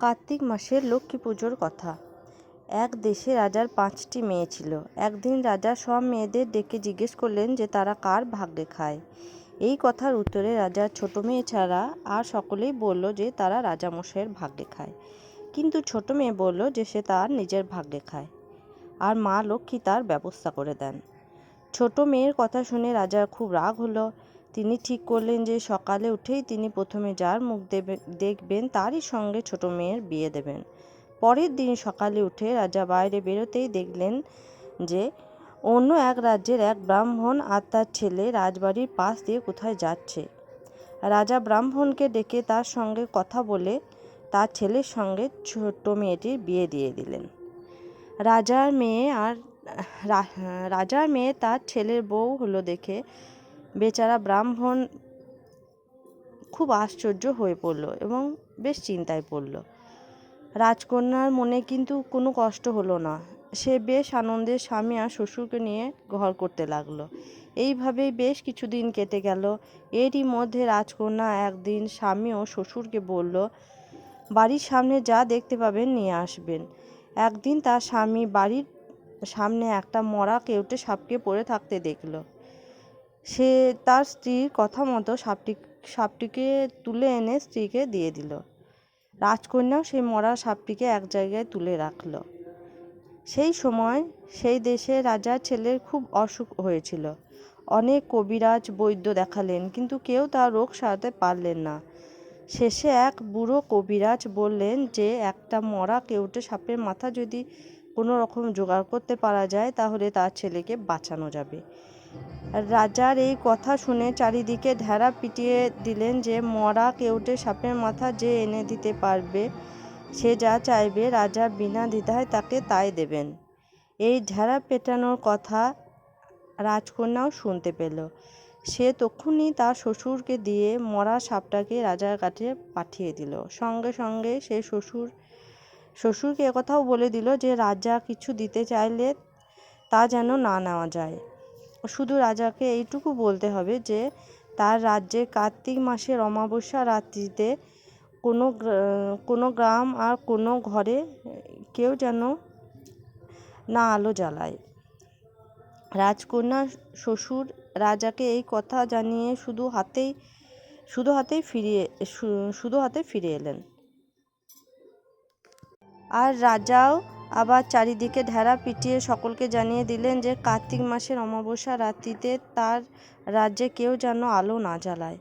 কার্তিক মাসের লক্ষ্মী পুজোর কথা। এক দেশে রাজার পাঁচটি মেয়ে ছিল। একদিন রাজা সব মেয়েদের ডেকে জিজ্ঞেস করলেন যে তারা কার ভাগ্যে খায় এই কথার উত্তরে রাজার ছোট মেয়ে ছাড়া আর সকলেই বলল যে তারা রাজামশাইয়ের ভাগ্যে খায় কিন্তু ছোট মেয়ে বলল যে সে তার নিজের ভাগ্যে খায় আর মা লক্ষ্মী তার ব্যবস্থা করে দেন। ছোট মেয়ের কথা শুনে রাজার খুব রাগ হলো। তিনি ঠিক করলেন যে সকালে উঠেই তিনি প্রথমে যার মুখ দেখবেন তারই সঙ্গে ছোট মেয়ের বিয়ে দেবেন। পরের দিন সকালে উঠে রাজা বাইরে বেরোতেই দেখলেন যে অন্য এক রাজ্যের এক ব্রাহ্মণ আর তার ছেলে রাজবাড়ির পাশ দিয়ে কোথায় যাচ্ছে। রাজা ব্রাহ্মণকে ডেকে তার সঙ্গে কথা বলে তার ছেলের সঙ্গে ছোট্ট মেয়েটির বিয়ে দিয়ে দিলেন। রাজার মেয়ে আর রাজার মেয়ে তার ছেলের বউ হলো দেখে বেচারা ব্রাহ্মণ খুব আশ্চর্য হয়ে পড়ল এবং বেশ চিন্তায় পড়ল। রাজকন্যার মনে কিন্তু কোনো কষ্ট হলো না। সে বেশ আনন্দে স্বামী আর শ্বশুরকে নিয়ে ঘর করতে লাগল। এইভাবেই বেশ কিছুদিন কেটে গেল। এরই মধ্যে রাজকন্যা একদিন স্বামী ও শ্বশুরকে বলল, বাড়ির সামনে যা দেখতে পাবেন নিয়ে আসবেন। একদিন তার স্বামী বাড়ির সামনে একটা মরা কেউটে সাপকে পড়ে থাকতে দেখল। সে তার স্ত্রীর কথা মতো সাপটি, সাপটিকে তুলে এনে স্ত্রীকে দিয়ে দিল। রাজকন্যাও সেই মরা সাপটিকে এক জায়গায় তুলে রাখল। সেই সময় সেই দেশে রাজার ছেলের খুব অসুখ হয়েছিল। অনেক কবিরাজ, বৈদ্য দেখালেন, কিন্তু কেউ তার রোগ সারাতে পারলেন না। শেষে এক বুড়ো কবিরাজ বললেন যে, একটা মরা কেউটে সাপের মাথা যদি কোনো রকম জোগাড় করতে পারা যায়, তাহলে তার ছেলেকে বাঁচানো যাবে। রাজার এই কথা শুনে চারিদিকে ঢেড়া পিটিয়ে দিলেন যে, মরা কেউটে সাপের মাথা যে এনে দিতে পারবে, সে যা চাইবে রাজা বিনা দ্বিধায় তাকে তাই দেবেন। এই ঢেড়া পেটানোর কথা রাজকন্যাও শুনতে পেল। সে তক্ষুনি তার শ্বশুরকে দিয়ে মরা সাপটাকে রাজার কাছে পাঠিয়ে দিল। সঙ্গে সঙ্গে সে শ্বশুর, শ্বশুরকে একথাও বলে দিল যে, রাজা কিছু দিতে চাইলে তা যেন না নেওয়া যায়। শুধু রাজাকে এইটুকু বলতে হবে যে, তার রাজ্যে কার্তিক মাসের অমাবস্যা রাত্রিতে কোনো কোনো গ্রাম আর কোনো ঘরে কেউ যেন না আলো জ্বালায়। রাজকন্যা শ্বশুর রাজাকে এই কথা জানিয়ে শুধু হাতেই শুধু হাতেই ফিরিয়ে শুধু হাতে ফিরে এলেন। আর রাজাও আবার চারিদিকে ঢেড়া পিটিয়ে সকলকে জানিয়ে দিলেন যে কার্তিক মাসের অমাবস্যা রাত্রিতে তার রাজ্যে কেউ যেন আলো না জ্বালায়।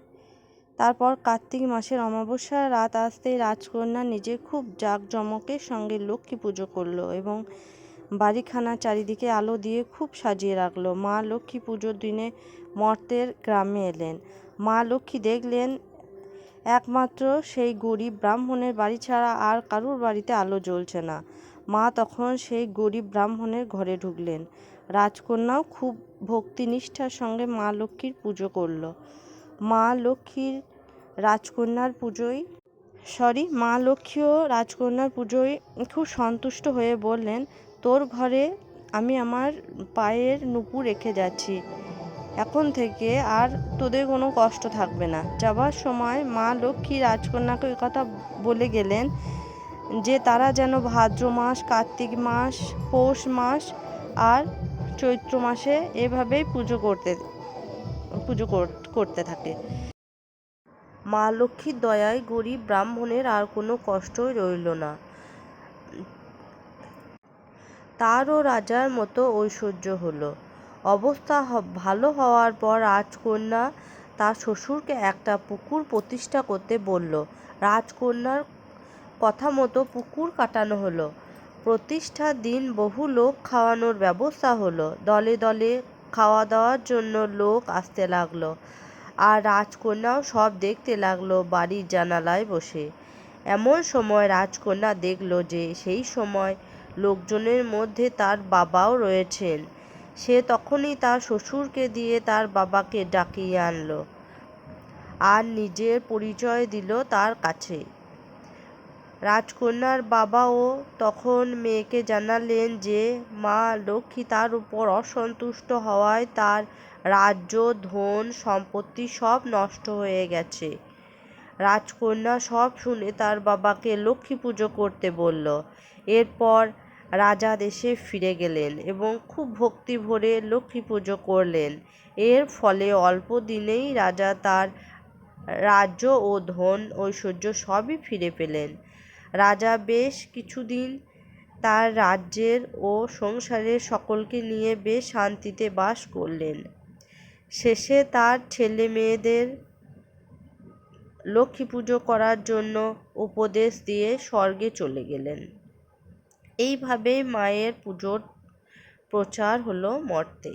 তারপর কার্তিক মাসের অমাবস্যার রাত আসতেই রাজকন্যা নিজে খুব জাঁকজমকের সঙ্গে লক্ষ্মী পুজো করল এবং বাড়িখানা চারিদিকে আলো দিয়ে খুব সাজিয়ে রাখল। মা লক্ষ্মী পুজোর দিনে মর্তের গ্রামে এলেন। মা লক্ষ্মী দেখলেন, একমাত্র সেই গরিব ব্রাহ্মণের বাড়ি ছাড়া আর কারুর বাড়িতে আলো জ্বলছে না। তখন সেই গরিব ব্রাহ্মণের ঘরে ঢুকলেন। রাজকন্যাও খুব ভক্তিনিষ্ঠার সঙ্গে মা লক্ষ্মীর পুজো করল। মা লক্ষ্মীর রাজকন্যার পুজোয়, সরি, মা লক্ষ্মীও রাজকন্যার পুজোয় খুব সন্তুষ্ট হয়ে বললেন, তোর ঘরে আমি আমার পায়ের নুপুর রেখে যাচ্ছি। এখন থেকে আর তোদের কোনো কষ্ট থাকবে না। যাবার সময় মা লক্ষ্মী রাজকন্যাকে কথা বলে গেলেন যে তারা যেন ভাদ্র মাস, কার্তিক মাস, পৌষ মাস আর চৈত্র মাসে এভাবেই পুজো করতে, পুজো কর- করতে থাকে। মা লক্ষ্মীর দয়ায় গরিব ব্রাহ্মণের আর কোনো কষ্টই রইল না। তারও রাজার মতো ঐশ্বর্য হলো। অবস্থা ভালো হওয়ার পর রাজকন্যা তার শ্বশুরকে একটা পুকুর প্রতিষ্ঠা করতে বলল, রাজকন্যার কথা মতো পুকুর কাটানো হলো। প্রতিষ্ঠার দিন বহু লোক খাওয়ানোর ব্যবস্থা হলো। দলে দলে খাওয়া দাওয়ার জন্য লোক আসতে লাগল আর রাজকন্যাও সব দেখতে লাগল বাড়ির জানালায় বসে। এমন সময় রাজকন্যা দেখল যে সেই সময় লোকজনের মধ্যে তার বাবাও রয়েছেন। সে তখনই তার শ্বশুরকে দিয়ে তার বাবাকে ডাকিয়ে আনলো আর নিজের পরিচয় দিল তার কাছে। রাজকন্যার বাবাও তখন মেয়েকে জানালেন যে, মা লক্ষ্মী তার উপর অসন্তুষ্ট হওয়ায় তার রাজ্য, ধন, সম্পত্তি সব নষ্ট হয়ে গেছে। রাজকন্যা সব শুনে তার বাবাকে লক্ষ্মী পুজো করতে বলল। এরপর রাজা দেশে ফিরে গেলেন এবং খুব ভক্তি ভরে লক্ষ্মী পুজো করলেন। এর ফলে অল্প দিনেই রাজা তার রাজ্য ও ধন ঐশ্বর্য সবই ফিরে পেলেন। রাজা বেশ কিছুদিন তার রাজ্যের ও সংসারের সকলকে নিয়ে বেশ শান্তিতে বাস করলেন। শেষে তার ছেলে মেয়েদের লক্ষ্মী পুজো করার জন্য উপদেশ দিয়ে স্বর্গে চলে গেলেন। এইভাবেই মায়ের পুজোর প্রচার হলো মর্তে।